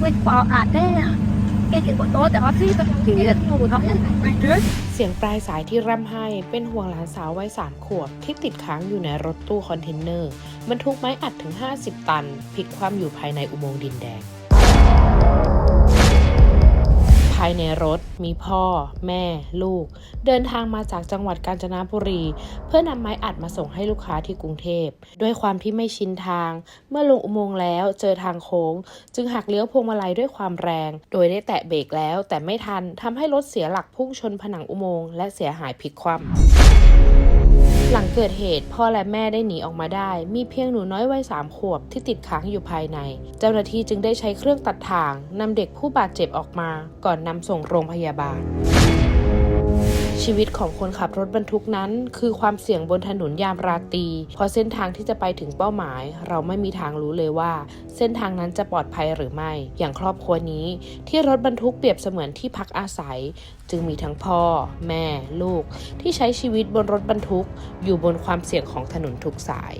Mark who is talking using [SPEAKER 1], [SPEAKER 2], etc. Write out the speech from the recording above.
[SPEAKER 1] เป็นความอาจได้แค่เห็นบนโต๊ะแต่ว่าพี่เป็นผีแต่ที่ดูเขาไปเรื่อย
[SPEAKER 2] เสียงปลายสายที่ร่ำไห้เป็นห่วงหลานสาววัยสามขวบ ที่ติดค้างอยู่ในรถตู้คอนเทนเนอร์บรรทุกไม้อัดถึง 50 ตันพลิกคว่ำอยู่ภายในอุโมงค์ดินแดงายในรถ มีพ่อ แม่ ลูก เดินทางมาจากจังหวัดกาญจนบุรี เพื่อนำไม้อัดมาส่งให้ลูกค้าที่กรุงเทพ ด้วยความที่ไม่ชินทาง เมื่อลงอุโมงค์แล้วเจอทางโค้ง จึงหักเลี้ยวพวงมาลัยด้วยความแรง โดยได้แตะเบรกแล้ว แต่ไม่ทันทำให้รถเสียหลักพุ่งชนผนังอุโมงค์และเสียหายพลิกคว่ำ หลังเกิดเหตุพ่อและแม่ได้หนีออกมาได้ มีเพียงหนูน้อยวัยสามขวบที่ติดค้างอยู่ภายใน เจ้าหน้าที่จึงได้ใช้เครื่องตัดถ่างนำเด็กผู้บาดเจ็บออกมา ก่อนนำส่งโรงพยาบาล ชีวิตของคนขับรถบรรทุกนั้น คือความเสี่ยงบนถนนยามราตรีเพราะเส้นทางที่จะไปถึงเป้าหมาย เราไม่มีทางรู้เลยว่า เส้นทางนั้นจะปลอดภัยหรือไม่ อย่างครอบครัวนี้ ที่รถบรรทุกเปรียบเสมือนที่พักอาศัย จึงมีทั้งพ่อ แม่ ลูก ที่ใช้ชีวิตบนรถบรรทุก อยู่บนความเสี่ยงของถนนทุกสาย